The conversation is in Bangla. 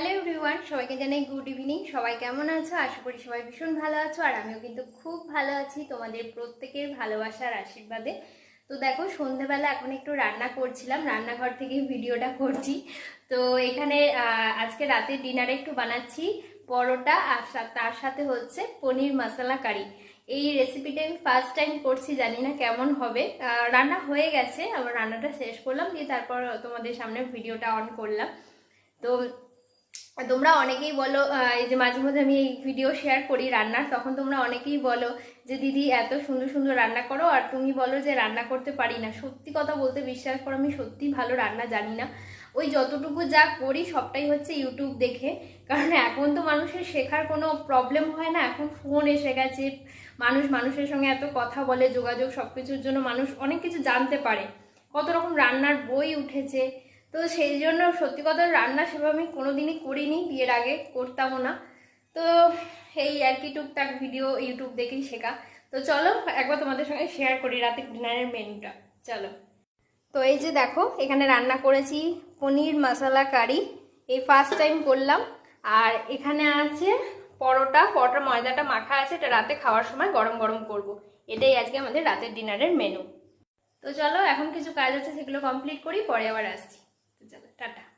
হ্যালো এভরিওয়ান সবাইকে জানাই গুড ইভিনিং সবাই কেমন আছো? আশা করি সবাই ভীষণ ভালো আছো, আর আমিও কিন্তু খুব ভালো আছি তোমাদের প্রত্যেকের ভালোবাসার আশীর্বাদে। তো দেখো, সন্ধেবেলা এখন একটু রান্না করছিলাম, রান্নাঘর থেকেই ভিডিওটা করছি। তো এখানে আজকে রাতে ডিনারে একটু বানাচ্ছি পরোটা, আর তার সাথে হচ্ছে পনির মশলা কারি। এই রেসিপিটা আমি ফার্স্ট টাইম করছি, জানি না কেমন হবে। রান্না হয়ে গেছে আমার রান্নাটা শেষ করলাম, দিয়ে তারপর তোমাদের সামনে ভিডিওটা অন করলাম। তো তোমরা অনেকেই বলো এই যে মাঝে মধ্যে আমি এই ভিডিও শেয়ার করি রান্নার, তখন তোমরা অনেকেই বলো যে, দিদি, এত সুন্দর সুন্দর রান্না করো। আর তুমি বলো যে, রান্না করতে পারি না। সত্যি কথা বলতে বিশ্বাস করো, আমি সত্যি ভালো রান্না জানি না। ওই যতটুকু যা করি, সবটাই হচ্ছে ইউটিউব দেখে। কারণ এখন তো মানুষের শেখার কোনো প্রবলেম হয় না। এখন ফোন এসে গেছে, মানুষ মানুষের সঙ্গে এত কথা বলে, যোগাযোগ সব কিছুর জন্য মানুষ অনেক কিছু জানতে পারে। কত রকম রান্নার বই উঠেছে তো সেই জন্য সত্যি কথা রান্না সেভাবে আমি কোনোদিনই করিনি, বিয়ের আগে করতামও না। তো এই আর কি টুকটাক ভিডিও ইউটিউব দেখেই শেখা। তো চলো একবার তোমাদের সঙ্গে শেয়ার করি রাতে ডিনারের মেনুটা চলো। তো এই যে দেখো, এখানে রান্না করেছি পনির মশলা কারি। এই ফার্স্ট টাইম করলাম। আর এখানে আছে পরোটা, পরোটার ময়দাটা মাখা আছে, এটা রাতে খাওয়ার সময় গরম গরম করব। এটাই আজকে আমাদের রাতের ডিনারের মেনু তো চলো, এখন কিছু কাজ আছে, সেগুলো কমপ্লিট করি, পরে আবার আসছি। तो चलो टाटा।